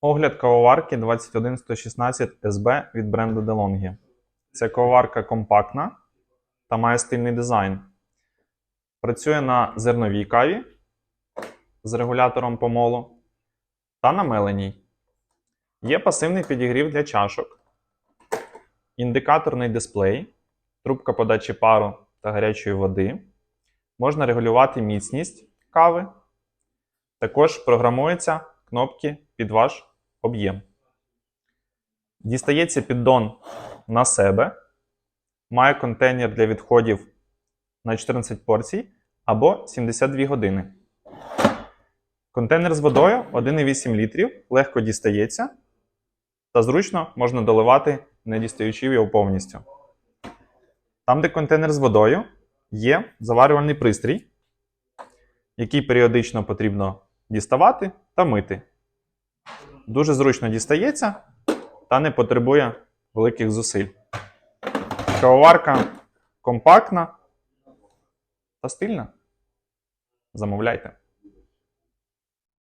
Огляд кавоварки 21116 SB від бренду DeLonghi. Ця кавоварка компактна та має стильний дизайн. Працює на зерновій каві з регулятором помолу та на меленій. Є пасивний підігрів для чашок, індикаторний дисплей, трубка подачі пару та гарячої води. Можна регулювати міцність кави. Також програмуються кнопки під ваш об'єм. Дістається піддон на себе. Має контейнер для відходів на 14 порцій або 72 години. Контейнер з водою 1,8 літрів, легко дістається та зручно можна доливати, не дістаючи його повністю. Там, де контейнер з водою, є заварювальний пристрій, який періодично потрібно діставати та мити. Дуже зручно дістається та не потребує великих зусиль. Кавоварка компактна та стильна. Замовляйте.